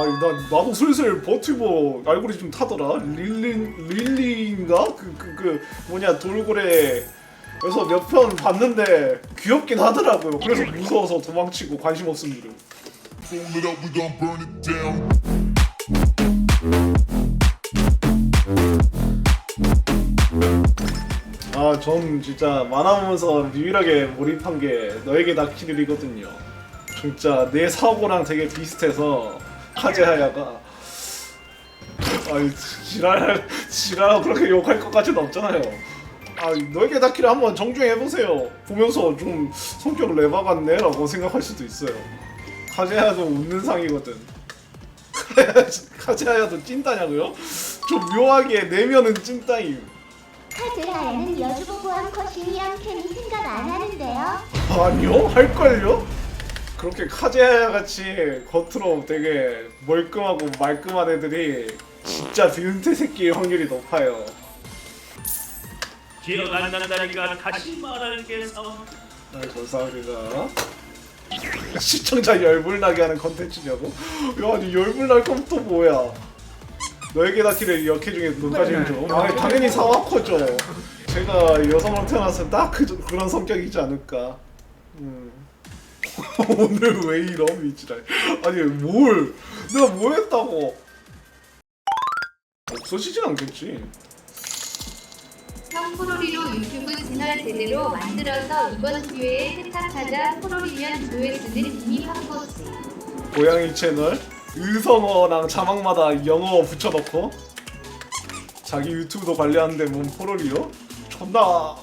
아니 나 나도 슬슬 버튜버 알고리즘 타더라. 릴리 릴리인가? 그 그 그 뭐냐 돌고래에서 몇 편 봤는데 귀엽긴 하더라고요. 그래서 무서워서 도망치고 관심 it down. 아 전 진짜 만화 보면서 유일하게 몰입한 게 너에게 닿기를이거든요. 진짜 내 사고랑 되게 비슷해서 카제하야가 아니 지랄 지랄하고 그렇게 욕할 것 같지는 없잖아요 아 너에게 닿기를 한번 정주행해보세요 보면서 좀 성격 레바 같네라고 생각할 수도 있어요 카제하야도 웃는 상이거든 카제하야도 찐따냐고요? 좀 묘하게 내면은 찐따임 카즈라야는 여주보고한 컷이랑 캠이 생각 안 하는데요. 아니요? 할걸요? 그렇게 카제야 같이 겉으로 되게 멀끔하고 말끔한 애들이 진짜 드은태 새끼일 확률이 높아요. 기억 안 난다니까 다시 말할게서 아, 감사합니다. 시청자 열불나게 하는 컨텐츠냐고? 야, 아니 열불날 거면 또 뭐야? 너에게 닿기를 역해 중에 눈까지 좀. 아, 당연히 사와코죠. 제가 여성으로 태어났으면 딱 그, 그런 성격이지 않을까. 음. 오늘 왜 이러 미치랄. 아니 뭘? 내가 뭐 했다고? 없어지진 않겠지. 성프로리로 유튜브 채널 제대로 만들어서 이번 기회에 세탁하자 프로리면 조회수는 이미 확보지. 고양이 채널 의성어랑 자막마다 영어 붙여넣고 자기 유튜브도 관리하는데 뭔 포롤이요? 존나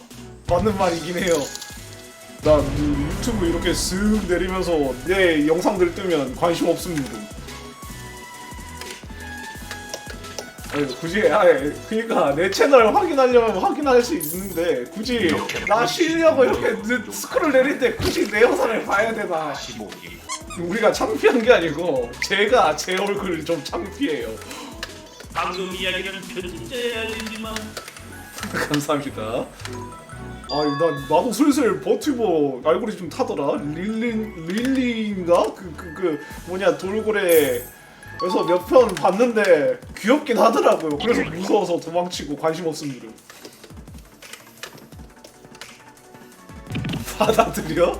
맞는 말이긴 해요. 나이 유튜브 이렇게 쓱 내리면서 내 영상들 뜨면 관심 없습니다. 아니, 굳이 아니 그러니까 내 채널 확인하려면 확인할 수 있는데 굳이 나 쉬려고 이렇게 늦- 스크롤 내릴 때 굳이 내 영상을 봐야 되나? 15기 우리가 창피한 게 아니고 제가 제 얼굴을 좀 창피해요. 방금 이야기는 편집자의 알리지만 감사합니다. 아니 나 나도 슬슬 버튜버 알고리즘 타더라 릴리 릴리인가 그 그 그 뭐냐 돌고래에서 몇 편 봤는데 귀엽긴 하더라고요. 그래서 무서워서 도망치고 관심 없습니다. 받아들여?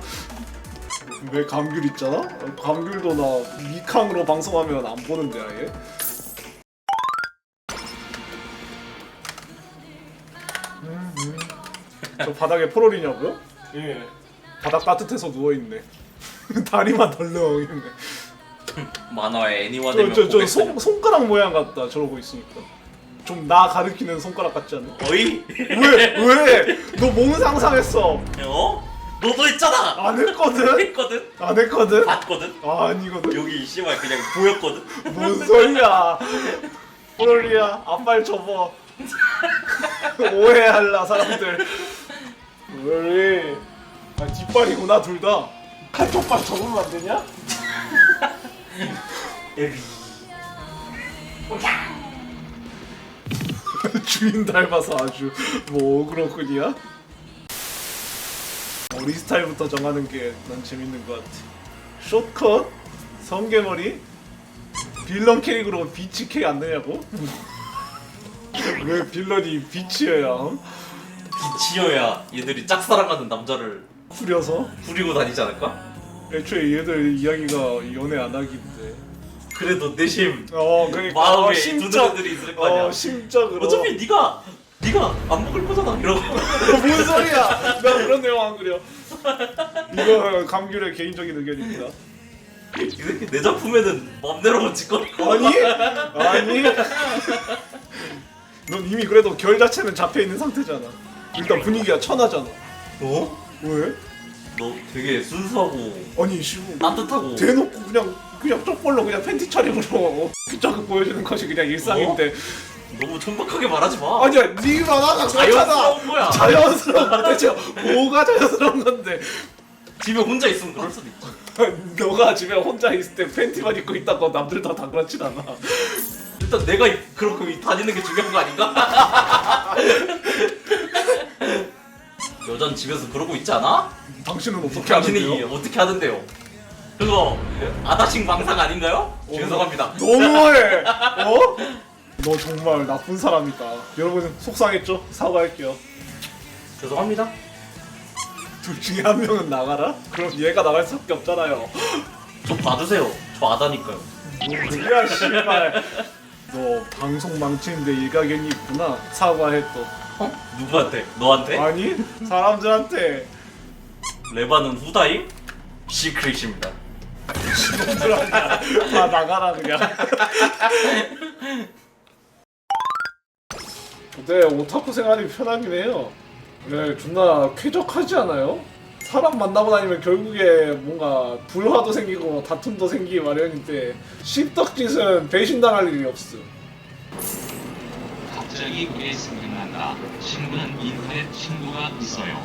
왜 감귤 있잖아? 감귤도 나 미캉으로 방송하면 안 보는데 아예. 저 바닥에 포롤이냐고요? 예. 바닥 따뜻해서 누워 있네. 다리만 덜렁이네. 만화에 애니화 되면 저저 보겠어요. 손 손가락 모양 같다. 저러고 있으니까. 좀 나 가리키는 손가락 같지 않나? 어이? 왜? 왜? 너 몸 상상했어. 어? 너도 했잖아. 안 했거든? 했거든. 안 했거든? 봤거든. 아, 아니거든. 여기 이 씨발 그냥 보였거든. 뭔 소리야? 포롤이야. 앞발 접어. 오해할라 사람들. 왜? 아 뒷발이구나 둘 다. 한쪽 발 접으면 안 되냐? 에비. 주인 닮아서 아주 뭐 그렇군요. 우리 스타일부터 정하는 게 난 재밌는 것 같아. 숏컷, 성게머리, 빌런 캐릭으로 비치 캐안 되냐고? 왜 빌런이 비치여야 함? 비치어야 얘들이 짝사랑하는 남자를 후려서? 부리고 다니지 않을까? 애초에 얘들 이야기가 연애 안 하기인데. 그래도 내심 어, 그러니까 마음에 어, 심적, 두드러들이 있을 거 아니야. 어, 심적으로. 어차피 네가 네가 안 먹을 거잖아. 이러고. 뭔 소리야? 나 그런 내용 안 그려. 이거 감귤의 개인적인 의견입니다. 이 새끼 내 작품에는 맘대로 짓거리고. 아니? 아니? 넌 이미 그래도 결 자체는 잡혀 있는 상태잖아. 일단 분위기가 천하잖아. 어? 왜? 너 되게 순수하고 아니 씨 따뜻하고. 대놓고 그냥 그냥 쪽벌로 그냥 팬티 차림으로 피자극 보여주는 것이 그냥 일상인데 너무 천박하게 말하지 마. 아니야 나가 그렇잖아 자연스러운 거야. 자연스러운 거 대체 뭐가 자연스러운 건데 집에 혼자 있으면 그럴 수도 있지. 너가 집에 혼자 있을 때 팬티만 입고 있다고 남들 다 다 그렇진 않아 일단 내가 이- 그렇게 다니는 게 중요한 거 아닌가? 여잔 집에서 그러고 있지 않아? 당신은 어떻게 당신이 하는데요? 어떻게 하는데요? 그거 아다싱 망상 아닌가요? 죄송합니다. 너무해. 어? 너 정말 나쁜 사람이다. 여러분 속상했죠? 사과할게요. 죄송합니다. 둘 중에 한 명은 나가라? 그럼 얘가 나갈 수밖에 없잖아요. 좀 봐주세요. 저 아다니까요. 뭐야 씨발. 너 방송 망치는데 일가견이 있구나. 사과해 또. 어? 누구한테? 너한테? 아니 사람들한테 레바는 후다이? 시크릿입니다. 다 나가라 그냥. 근데 오타쿠 생활이 편하긴 해요. 네, 존나 쾌적하지 않아요? 사람 만나고 다니면 결국에 뭔가 불화도 생기고 다툼도 생기기 마련인데 씹덕짓은 배신당할 일이 없음. 갑자기 왜 생각난다. 친구는 인터넷 친구가 있어요.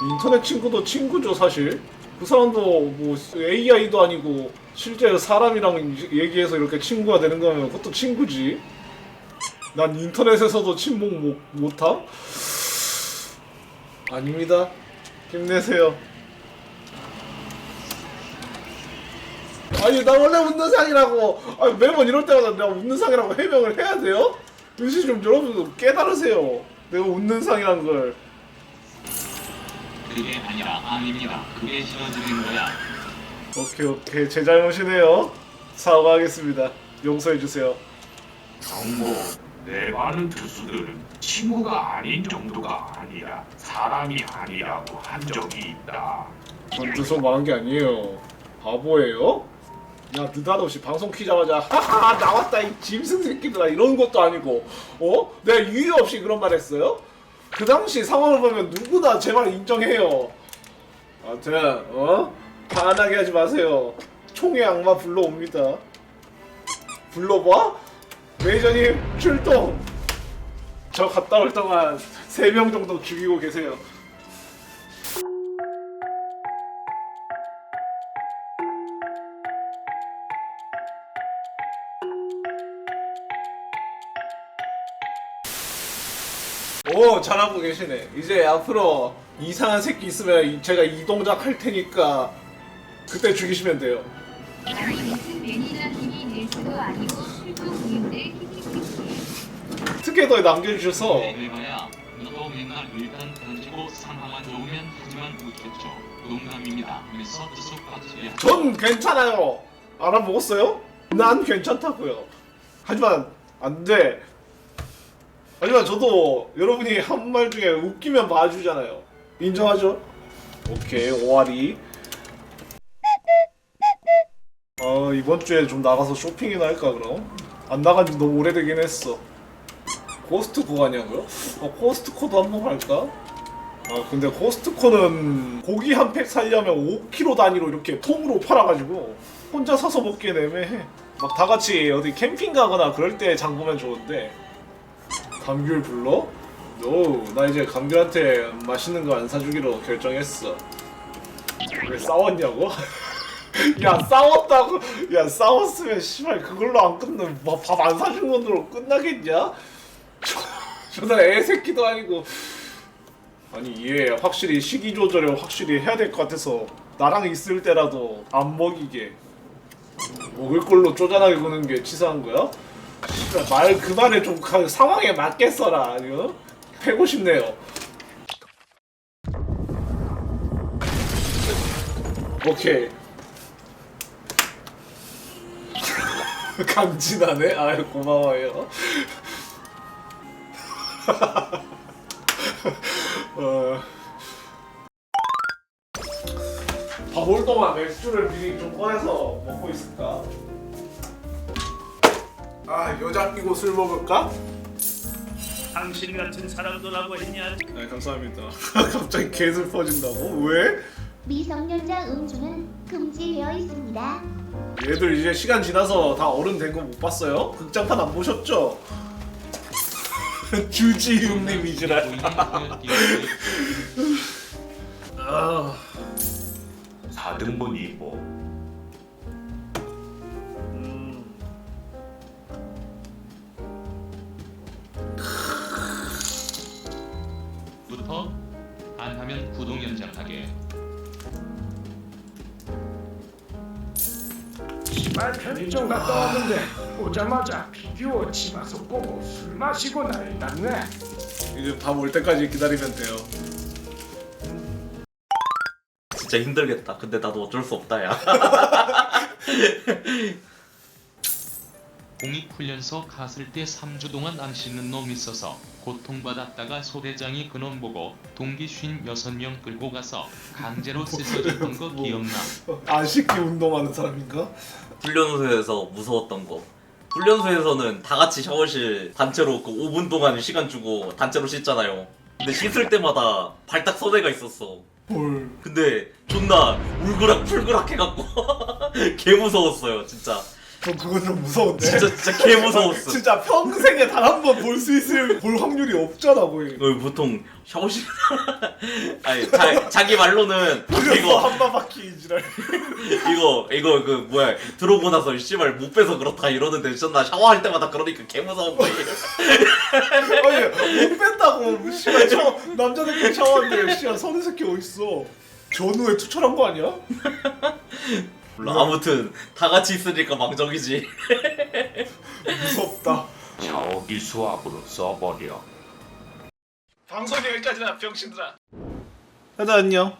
인터넷 친구도 친구죠 사실. 그 사람도 뭐 AI도 아니고 실제 사람이랑 얘기해서 이렇게 친구가 되는 거면 그것도 친구지. 난 인터넷에서도 친목 못, 못함? 아닙니다. 힘내세요. 아니 나 원래 웃는 상이라고 아니, 매번 이럴 때마다 내가 웃는 상이라고 해명을 해야 돼요? 역시 좀 여러분 깨달으세요. 내가 웃는 상이란 걸. 그게 아니라 아닙니다. 그게 싫어지는 거야. 오케이 오케이 제 잘못이네요 사과하겠습니다 용서해 주세요 정보 내 많은 투수들은 친구가 아닌 정도가 아니라 사람이 아니라고 한 적이 있다. 전 뜻으로 말한 게 아니에요 바보예요? 야 느닷없이 방송 키자마자 하하 나왔다 이 짐승 새끼들아 이런 것도 아니고 어? 내가 이유 없이 그런 말 했어요? 그 당시 상황을 보면 누구나 제 말 인정해요 아무튼 어? 화나게 하지 마세요 총의 악마 불러옵니다 불러봐? 메이저님 출동 저 갔다 올 동안 3명 정도 죽이고 계세요 오 잘하고 계시네 이제 앞으로 이상한 새끼 있으면 이- 제가 이 동작 할 테니까 그때 죽이시면 돼요 아니고 키키키키. 특혜도에 남겨주셔서 내봐야 너도 맨날 일단 던지고 상황만 좋으면 하지만 웃겠죠. 농담입니다. 하면서 뜻속박수야. 전 괜찮아요 알아먹었어요? 난 괜찮다고요 하지만 안 돼 하지만 저도 여러분이 한 말 중에 웃기면 봐주잖아요 인정하죠? 오케이 오아리 어 이번 주에 좀 나가서 쇼핑이나 할까 그럼? 안 나간 지 너무 오래되긴 했어 코스트코 가냐고요? 어 코스트코도 한번 갈까? 아 근데 코스트코는 고기 한팩 살려면 5kg 단위로 이렇게 통으로 팔아가지고 혼자 사서 먹기엔 애매해 막 다 같이 어디 캠핑 가거나 그럴 때 장 보면 좋은데 감귤 불러? 노나 이제 감귤한테 맛있는 거 안 사주기로 결정했어 왜 싸웠냐고? 야 싸웠다고 야 싸웠으면 씨발 그걸로 안 끝나 밥안 사준 건으로 끝나겠냐? 저나 애새끼도 아니고 아니 얘 확실히 식이 조절을 확실히 해야 될 것 같아서 나랑 있을 때라도 안 먹이게 먹을 걸로 쪼잔하게 구는 게 치사한 거야? 씨발 말그 말에 좀 가- 상황에 맞게 써라 이거? 패고 싶네요. 오케이. 감진하네? 아유 고마워요. 어... 밥올 동안 맥주를 미리 좀 꺼내서 먹고 있을까? 아 여자 끼고 술 먹을까? 당신 같은 사람들하고 했냐? 네 감사합니다 갑자기 개슬 퍼진다고? 왜? 미성년자 음주는 금지되어 있습니다. 얘들 이제 시간 지나서 다 어른 된 거 못 봤어요? 극장판 안 보셨죠? 주지웅님 이지랄 아... 4등분 이보 안 하면 구동 연장하게. 씨발 편의점 갔다 왔는데 오자마자 비디오 집 와서 보고 술 마시고 난리 났네 이제 밥 올 때까지 기다리면 돼요. 진짜 힘들겠다. 근데 나도 어쩔 수 없다 야. 공익훈련소 갔을 때 3주 동안 안 씻는 놈 있어서 고통받았다가 소대장이 그놈 보고 동기 56명 끌고 가서 강제로 씻어줬던 거 기억나? 안 씻기 운동하는 사람인가? 훈련소에서 무서웠던 거. 훈련소에서는 다 같이 샤워실 단체로 그 5분 동안 시간 주고 단체로 씻잖아요. 근데 씻을 때마다 발딱 소대가 있었어. 뭘? 근데 존나 울그락 풀그락 해갖고 개 무서웠어요 진짜. 저 그건 좀 무서운데. 진짜 진짜 개 무서웠어. 진짜 평생에 단 한 번 볼 수 있을 볼 확률이 없잖아 거의. 어, 보통 샤워실 아니 자, 자기 말로는 이거 이거 한바 바퀴 지랄. 이거 이거 그 뭐야 들어오고 나서 씨발 못 빼서 그렇다 이러는데 진짜 나 샤워할 때마다 그러니까 개 무서운 거예요. 아니 못 뺐다고 씨발 샤워 남자들끼리 샤워하는데 씨발 서른 새끼 어딨어? 전후에 투철한 거 아니야? 몰라 아무튼 다 같이 있으니까 망정이지. 무섭다. 저기 수압으로 써버려 방송이 여기까지나 병신들아. 하자 안녕.